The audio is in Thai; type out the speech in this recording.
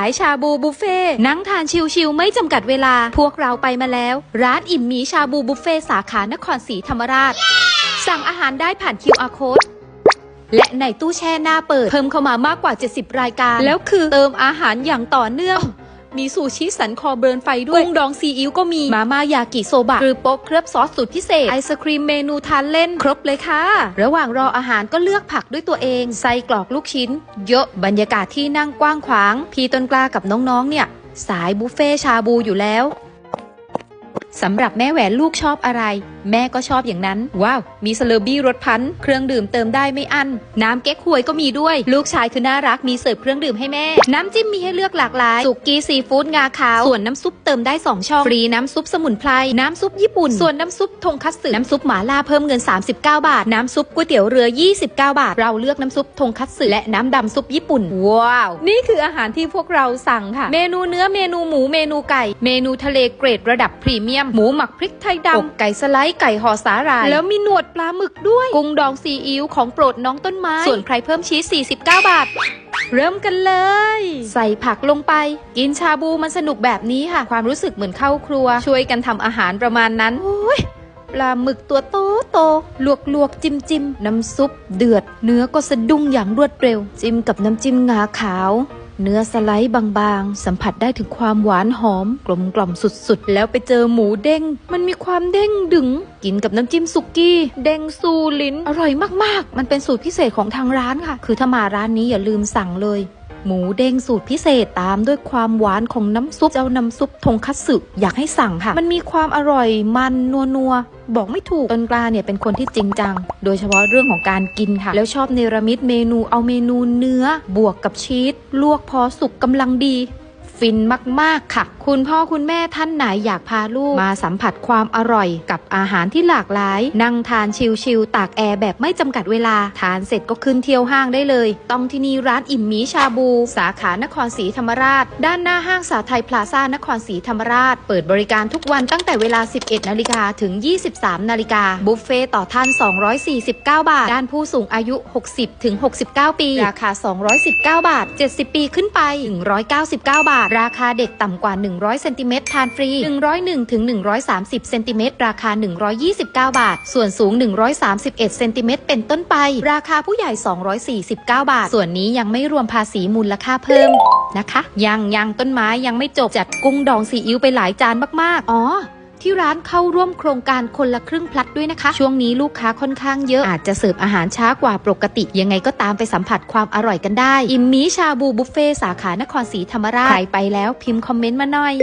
ายชาบูบุฟเฟ่ต์นั่งทานชิลๆไม่จำกัดเวลา พวกเราไปมาแล้ว ร้านอิ่มหมีชาบูบุฟเฟ่ต์สาขานครศรีธรรมราช สั่งอาหารได้ผ่าน QR code และในตู้แช่หน้าเปิด เพิ่มเข้ามามากกว่า 70 รายการ แล้วคือเติมอาหารอย่างต่อเนื่อง มีซูชิสันคอเบิร์นไฟด้วยกุ้งดองซีอิ๊วก็มีมาม่ายากิโซบะหรือโป๊กเคลือบซอสสูตรพิเศษไอศครีมเมนูทานเล่นครบเลยค่ะ ระหว่างรออาหารก็เลือกผักด้วยตัวเองไส้กรอกลูกชิ้น เยอะบรรยากาศที่นั่งกว้างขวาง พี่ต้นกล้ากับน้องๆเนี่ย สายบุฟเฟ่ชาบูอยู่แล้ว สำหรับแม่แหวนลูกชอบอะไร แม่ก็ชอบอย่างนั้น ว้าว มีสเลอร์บี้รสพันธ์เครื่องดื่มเติมได้ไม่อั้นน้ำเก๊กฮวยก็มีด้วย ลูกชายคือน่ารักมีเสิร์ฟเครื่องดื่มให้แม่ น้ำจิ้มมีให้เลือกหลากหลาย สุกี้ซีฟู้ดงาขาว ส่วนน้ำซุปเติมได้ 2 ช่อง ฟรีน้ำซุปสมุนไพร น้ำซุปญี่ปุ่น ส่วนน้ำซุปทงคัตสึ น้ำซุปหมาล่าเพิ่มเงิน 39 บาท น้ำซุปก๋วยเตี๋ยวเรือ 29 บาท เราเลือกน้ำซุปทงคัตสึและน้ำดำซุปญี่ปุ่น ว้าว นี่คืออาหารที่พวกเราสั่งค่ะ เมนูเนื้อ เมนูหมู เมนูไก่ เมนูทะเลเกรดระดับพรีเมียมหมูหมักพริกไทยดำอกไก่สไลด์ไก่ห่อสาหร่าย แล้วมีหนวดปลาหมึกด้วย กุ้งดองซีอิ๊วของโปรดน้องต้นไม้ ส่วนใครเพิ่มชีส 49 บาท เริ่มกันเลย ใส่ผักลงไป กินชาบูมันสนุกแบบนี้ค่ะ ความรู้สึกเหมือนเข้าครัว ช่วยกันทำอาหารประมาณนั้นโอ้ยปลาหมึกตัวโตโต ลวกลวกๆจิ้มจิ้มน้ำซุปเดือด เนื้อก็สะดุ้งอย่างรวดเร็ว จิ้มกับน้ำจิ้มงาขาว เนื้อสไลด์บางๆ สัมผัสได้ถึงความหวานหอม กลมกล่อมสุดๆ แล้วไปเจอหมูเด้ง มันมีความเด้งดึง กินกับน้ำจิ้มสุกี้ เด้งซูลิ้น อร่อยมากๆ มันเป็นสูตรพิเศษของทางร้านค่ะ คือถ้ามาร้านนี้อย่าลืมสั่งเลย หมูเด้งสูตรพิเศษตามด้วยความหวานของน้ำซุปเจ้าน้ำซุปทงคัตสึอยากให้สั่งค่ะ มันมีความอร่อยมันนัวนัวๆบอกไม่ถูกต้นกล้าเนี่ยเป็นคนที่จริงจัง โดยเฉพาะเรื่องของการกินค่ะ แล้วชอบเนรมิตเมนูเอาเมนูเนื้อ บวกกับชีสลวกพอสุกกำลังดี ฟินมาก ๆ ค่ะ คุณพ่อคุณแม่ท่านไหนอยากพาลูกมาสัมผัสความอร่อยกับอาหารที่หลากหลาย นั่งทานชิลๆตากแอร์แบบไม่จำกัดเวลา ทานเสร็จก็ขึ้นเที่ยวห้างได้เลย ต้องที่นี่ร้านอิ่มหมีชาบู สาขานครศรีธรรมราช ด้านหน้าห้างสาไทยพลาซ่านครศรีธรรมราช เปิดบริการทุกวันตั้งแต่เวลา 11 นาฬิกาถึง 23 นาฬิกาบุฟเฟ่ต่อท่าน 249 บาท ด้านผู้สูงอายุ 60 ถึง 69 ปี ราคา 219 บาท 70 ปีขึ้นไป 199 บาททราคาเด็กต่ำกว่า 100เซนติเมตรทานฟรี 101ถึง130เซนติเมตรราคา 129 บาท ส่วนสูง 131เซนติเมตรเป็นต้นไป ราคาผู้ใหญ่ 249 บาท ส่วนนี้ยังไม่รวมภาษีมูลค่าเพิ่มนะคะ ยังยังต้นไม้ยังไม่จบจัดกุ้งดองซีอิ๊วไปหลายจานมากๆ อ๋อ ที่ร้านเข้าร่วมโครงการคนละครึ่งพลัดด้วยนะคะ ช่วงนี้ลูกค้าค่อนข้างเยอะอาจจะเสิร์ฟอาหารช้ากว่าปกติ ยังไงก็ตามไปสัมผัสความอร่อยกันได้ อิมมีชาบูบุฟเฟ่สาขานครศรีธรรมราชใครไปแล้วพิมพ์คอมเมนต์มาหน่อย